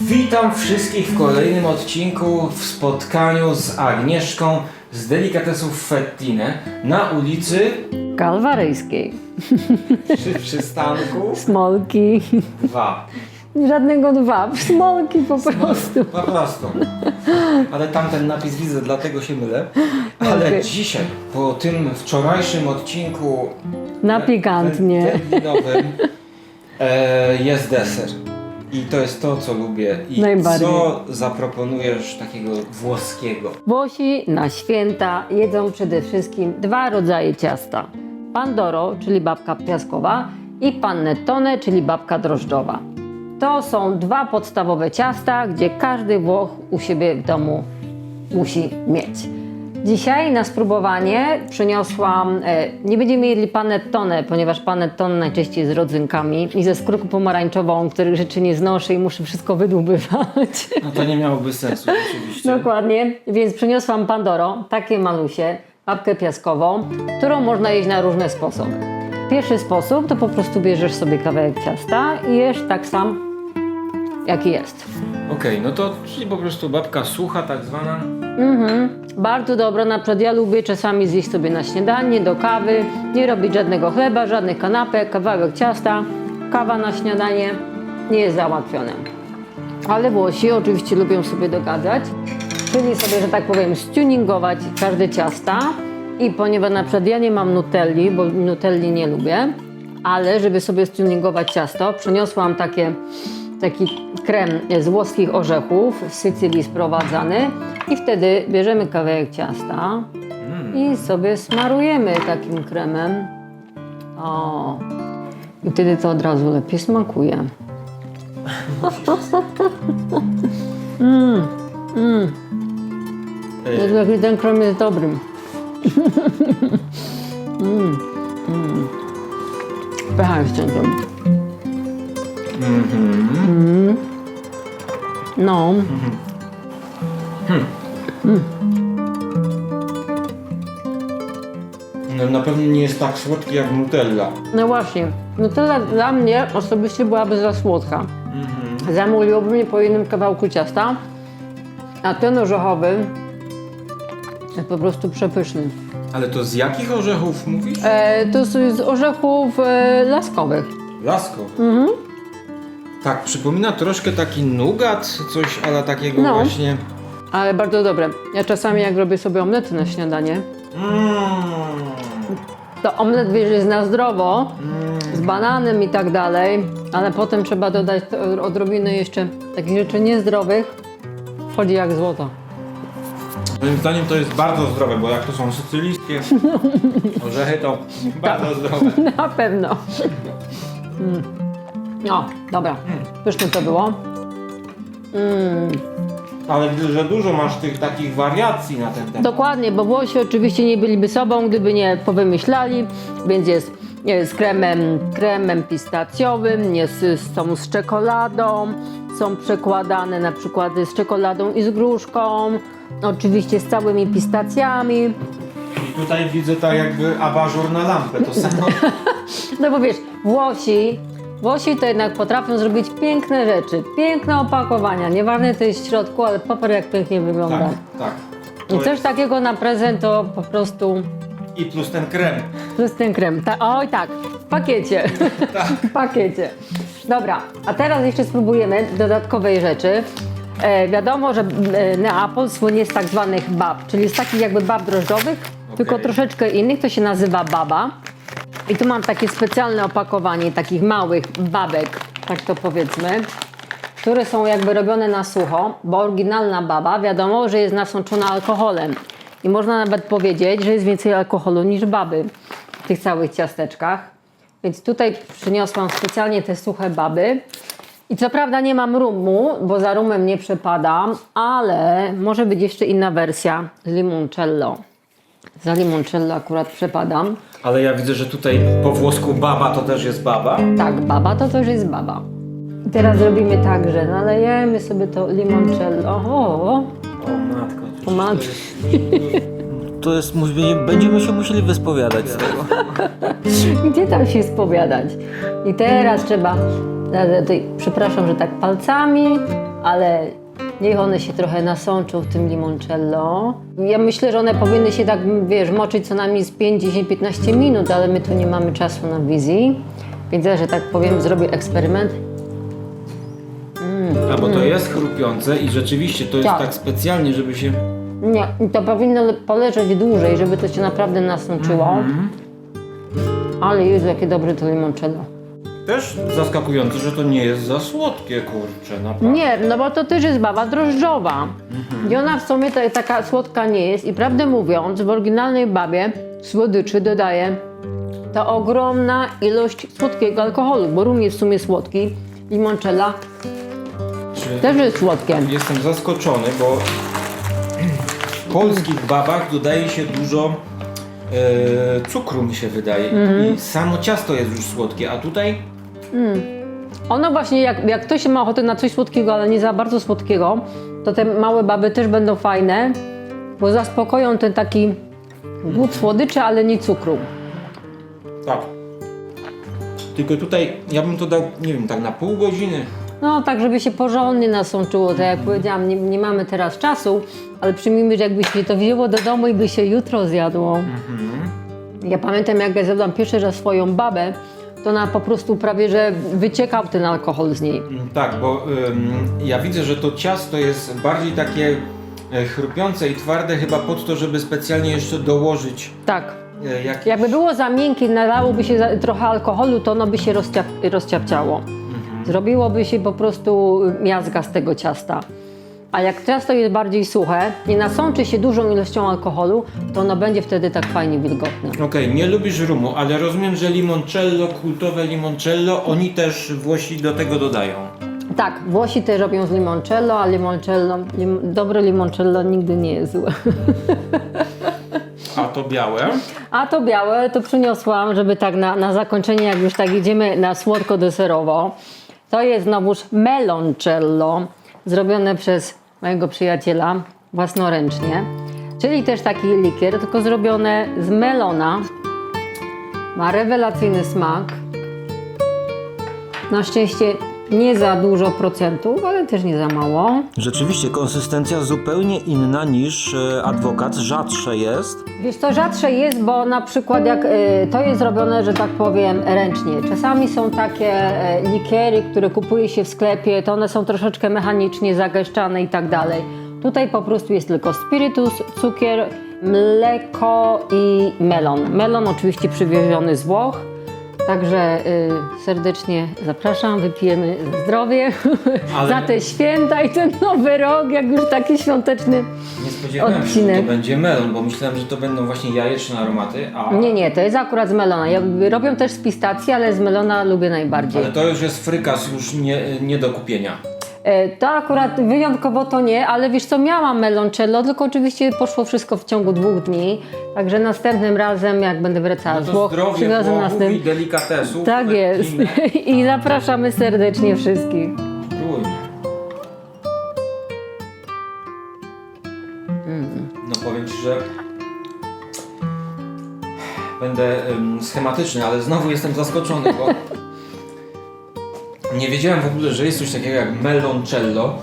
Witam wszystkich w kolejnym odcinku w spotkaniu z Agnieszką z Delikatesów Fettine na ulicy Kalwaryjskiej. przy przystanku Smolki. 2. Żadnego dwa. Smolki po prostu. Po prostu. Ale tamten napis widzę, dlatego się mylę. Ale Okej. dzisiaj, po tym wczorajszym odcinku Na pikantnie. terminowym, e, jest deser. I to jest to, co lubię. I Najbardziej. co zaproponujesz takiego włoskiego? Włosi na święta jedzą przede wszystkim dwa rodzaje ciasta. Pandoro, czyli babka piaskowa i panettone, czyli babka drożdżowa. To są dwa podstawowe ciasta, gdzie każdy Włoch u siebie w domu musi mieć. Dzisiaj na spróbowanie przyniosłam, e, nie będziemy jedli panettone, ponieważ panettone najczęściej z rodzynkami i ze skórką pomarańczową, których rzeczy nie znoszę i muszę wszystko wydłubywać. No to nie miałoby sensu rzeczywiście. Dokładnie, więc przyniosłam Pandoro, takie malusie, babkę piaskową, którą można jeść na różne sposoby. Pierwszy sposób to po prostu bierzesz sobie kawałek ciasta i jesz tak sam, jaki jest. Okej, no to czyli po prostu babka sucha tak zwana. Mhm. Bardzo dobra, na przykład ja lubię czasami zjeść sobie na śniadanie, do kawy, nie robić żadnego chleba, żadnych kanapek, kawałek ciasta, kawa na śniadanie, nie jest załatwione. Ale Włosi oczywiście lubią sobie dogadać, czyli sobie, że tak powiem, stuningować każde ciasta i ponieważ na przykład ja nie mam nutelli, bo nutelli nie lubię, ale żeby sobie stuningować ciasto, przyniosłam takie, taki krem z włoskich orzechów z Sycylii sprowadzany i wtedy bierzemy kawałek ciasta i sobie smarujemy takim kremem. O, i wtedy to od razu lepiej smakuje. Jezu, jaki ten krem jest dobry. mm, mm. Pycha jest ten krem. Mm. No. No, na pewno nie jest tak słodki jak Nutella. No właśnie, Nutella dla mnie osobiście byłaby za słodka. Zamówiłoby mnie po jednym kawałku ciasta, a ten orzechowy jest po prostu przepyszny. Ale to z jakich orzechów mówisz? E, to jest z orzechów e, laskowych. Lasko. Tak, przypomina troszkę taki nugat, coś ale takiego No. właśnie. Ale bardzo dobre. Ja czasami jak robię sobie omlety na śniadanie, Mm. to omlet wiesz, jest na zdrowo, z bananem i tak dalej, ale potem trzeba dodać to- odrobinę jeszcze takich rzeczy niezdrowych. Wchodzi jak złoto. Moim zdaniem to jest bardzo zdrowe, bo jak to są sycylijskie orzechy, to bardzo zdrowe. Na pewno. Mm. No, dobra. Pyszne to było. Mm. Ale widzę, że dużo masz tych takich wariacji na ten temat. Dokładnie, bo Włosi oczywiście nie byliby sobą, gdyby nie powymyślali, więc jest, z kremem, kremem pistacjowym, jest, są z czekoladą, są przekładane na przykład z czekoladą i z gruszką, oczywiście z całymi pistacjami. I tutaj widzę tak jakby abażur na lampę, to samo. No bo wiesz, Włosi, Włosi to jednak potrafią zrobić piękne rzeczy, piękne opakowania, nieważne co jest w środku, ale popatrz jak pięknie wygląda. Tak, tak. To I coś jest- takiego na prezent to po prostu I plus ten krem. plus ten krem. Ta, oj tak, w pakiecie. w pakiecie. Dobra, a teraz jeszcze spróbujemy dodatkowej rzeczy. E, wiadomo, że e, Neapol słynie z tak zwanych bab, czyli z takich jakby bab drożdżowych, tylko troszeczkę innych, to się nazywa baba. I tu mam takie specjalne opakowanie takich małych babek, tak to powiedzmy, które są jakby robione na sucho, bo oryginalna baba wiadomo, że jest nasączona alkoholem. I można nawet powiedzieć, że jest więcej alkoholu niż baby w tych całych ciasteczkach. Więc tutaj przyniosłam specjalnie te suche baby. I co prawda nie mam rumu, bo za rumem nie przepadam, ale może być jeszcze inna wersja z limoncello. Za limoncello akurat przepadam. Ale ja widzę, że tutaj po włosku baba to też jest baba. Tak, baba to też jest baba. I teraz zrobimy tak, że nalejemy sobie to limoncello. O, O matko. o matko. To jest, będziemy się musieli wyspowiadać z tego. Gdzie tam się spowiadać? I teraz trzeba, przepraszam, że tak palcami ale niech one się trochę nasączą w tym limoncello. Ja myślę, że one powinny się tak, wiesz, moczyć co najmniej z 5, 10, 15 minut, ale my tu nie mamy czasu na wizji. Więc ja, że tak powiem, zrobię eksperyment. A bo to jest chrupiące i rzeczywiście to jest Tak. tak specjalnie, żeby się... Nie, to powinno le- poleżeć dłużej, żeby to się naprawdę nasączyło. Ale Jezu, jakie dobre to limoncello. Też zaskakujące, że to nie jest za słodkie, kurczę, naprawdę. Nie, no bo to też jest baba drożdżowa. I ona w sumie to, taka słodka nie jest. I prawdę mówiąc, w oryginalnej babie słodyczy dodaje ta ogromna ilość słodkiego alkoholu, bo rum jest w sumie słodki, limoncella Czy... też jest słodkie. Jestem zaskoczony, bo w polskich babach dodaje się dużo cukru, mi się wydaje. I samo ciasto jest już słodkie, a tutaj Ono właśnie, jak, jak ktoś ma ochotę na coś słodkiego, ale nie za bardzo słodkiego, to te małe baby też będą fajne, bo zaspokoją ten taki głód słodyczy, ale nie cukru. tak. Tylko tutaj ja bym to dał, nie wiem, tak na pół godziny. No, tak, żeby się porządnie nasączyło. Tak jak powiedziałam, nie, nie mamy teraz czasu, ale przyjmijmy, że jakby się to wzięło do domu i by się jutro zjadło. Ja pamiętam, jak ja zjadłam pierwszy raz swoją babę, to ona po prostu prawie, że wyciekał ten alkohol z niej. Mm, Tak, bo ym, ja widzę, że to ciasto jest bardziej takie e, chrupiące i twarde chyba pod to, żeby specjalnie jeszcze dołożyć Tak. e, jak... Jakby było za miękkie, nalałoby się za, trochę alkoholu, to ono by się rozciap, rozciapciało. Zrobiłoby się po prostu miazga z tego ciasta. A jak ciasto jest bardziej suche, nie nasączy się dużą ilością alkoholu, to ono będzie wtedy tak fajnie wilgotne. Okej, nie lubisz rumu, ale rozumiem, że limoncello, kultowe limoncello, oni też Włosi do tego dodają. Tak, Włosi też robią z limoncello, a limoncello, lim, dobre limoncello nigdy nie jest złe. A to białe? A to białe to przyniosłam, żeby tak na, na zakończenie, jak już tak idziemy na słodko-deserowo, to jest znowuż meloncello, zrobione przez mojego przyjaciela własnoręcznie. Czyli też taki likier, tylko zrobione z melona. Ma rewelacyjny smak. Na szczęście nie za dużo procentów, ale też nie za mało. Rzeczywiście, konsystencja zupełnie inna niż e, adwokat, rzadsze jest. Wiesz, to rzadsze jest, bo na przykład jak y, to jest robione, że tak powiem, ręcznie. Czasami są takie e, likiery, które kupuje się w sklepie, to one są troszeczkę mechanicznie zagęszczane i tak dalej. Tutaj po prostu jest tylko spirytus, cukier, mleko i melon. Melon oczywiście przywieziony z Włoch. Także y, serdecznie zapraszam, wypijemy za zdrowie, Ale- za te święta i ten nowy rok, jak już taki świąteczny. Nie spodziewałem się, że Odcinek. to będzie melon, bo myślałem, że to będą właśnie jajeczne aromaty, a... Nie, nie, to jest akurat z melona. Ja, robią też z pistacji, ale z melona lubię najbardziej. Ale to już jest frykas, już nie, nie do kupienia. E, To akurat wyjątkowo to nie, ale wiesz co, miałam meloncello, tylko oczywiście poszło wszystko w ciągu dwóch dni. Także następnym razem, jak będę wracała No z Włoch, przywiozę następny. i delikatesów. Tak jest. I zapraszamy serdecznie wszystkich. Spróbujmy. No powiem Ci, że będę schematyczny, ale znowu jestem zaskoczony, bo nie wiedziałem w ogóle, że jest coś takiego jak meloncello.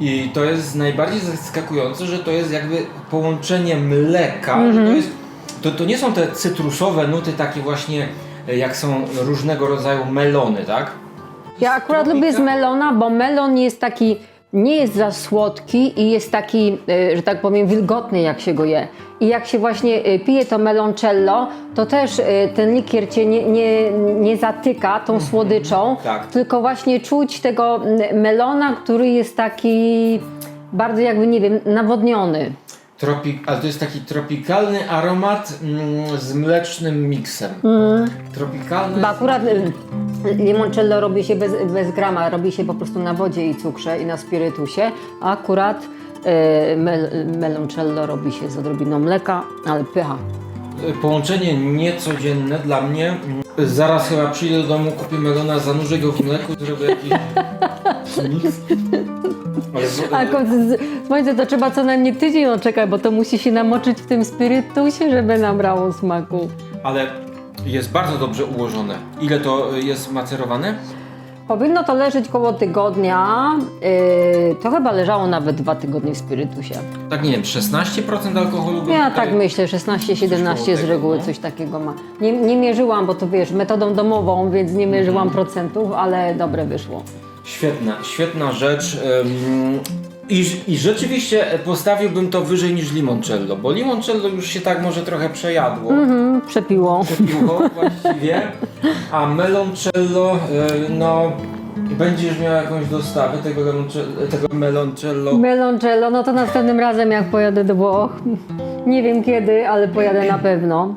I to jest najbardziej zaskakujące, że to jest jakby połączenie mleka, że to, jest, to, to nie są te cytrusowe nuty takie właśnie jak są różnego rodzaju melony, tak? Ja akurat lubię z melona, bo melon jest taki, nie jest za słodki i jest taki, e, że tak powiem, wilgotny jak się go je. I jak się właśnie e, pije to meloncello, to też e, ten likier cię nie, nie, nie zatyka tą słodyczą, Tak. tylko właśnie czuć tego melona, który jest taki bardzo jakby, nie wiem, nawodniony. Tropik, ale to jest taki tropikalny aromat mm, z mlecznym miksem. Tropikalny. Bo akurat y, limoncello robi się bez, bez grama, robi się po prostu na wodzie i cukrze i na spirytusie, a akurat y, mel, meloncello robi się z odrobiną mleka, ale pycha. Połączenie niecodzienne dla mnie. Mm, Zaraz chyba przyjdę do domu, kupię melona, zanurzę go w mleku, zrobię jakiś miks. A Słońce to trzeba co najmniej tydzień oczekać, bo to musi się namoczyć w tym spirytusie, żeby nabrało smaku. ale jest bardzo dobrze ułożone. Ile to jest macerowane? Powinno to leżeć koło tygodnia. Yy, to chyba leżało nawet dwa tygodnie w spirytusie. Tak nie wiem, 16% alkoholu Ja tak myślę, 16-17 koło z reguły no. coś takiego ma. Nie, nie mierzyłam, bo to wiesz, metodą domową, więc nie mierzyłam Mhm. procentów, ale dobre wyszło. Świetna, świetna rzecz. I, I rzeczywiście postawiłbym to wyżej niż limoncello, bo limoncello już się tak może trochę przejadło. Mhm, przepiło. Piło właściwie, a meloncello, y, no będziesz miał jakąś dostawę tego, tego meloncello. Meloncello, no to następnym razem jak pojadę do Włoch, nie wiem kiedy, ale pojadę na pewno.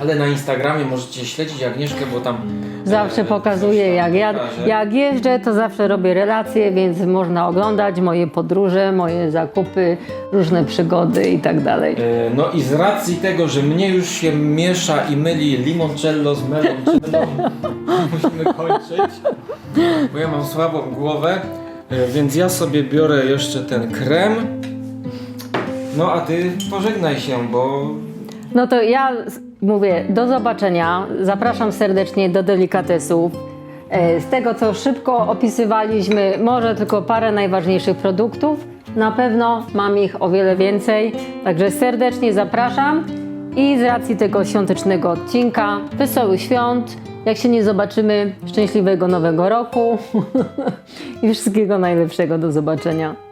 Ale na Instagramie możecie śledzić Agnieszkę, bo tam Zawsze e, pokazuję, jak, ja, pokaże. jak jeżdżę, to zawsze robię relacje, więc można oglądać moje podróże, moje zakupy, różne przygody i tak dalej. E, No i z racji tego, że mnie już się miesza i myli limoncello z meloncello, musimy kończyć, bo ja mam słabą głowę, e, więc ja sobie biorę jeszcze ten krem. No a ty pożegnaj się, bo No to ja mówię do zobaczenia. Zapraszam serdecznie do delikatesów. E, Z tego, co szybko opisywaliśmy, może tylko parę najważniejszych produktów. Na pewno mam ich o wiele więcej, także serdecznie zapraszam. I z racji tego świątecznego odcinka, wesołych świąt. Jak się nie zobaczymy, szczęśliwego nowego roku i wszystkiego najlepszego. Do zobaczenia.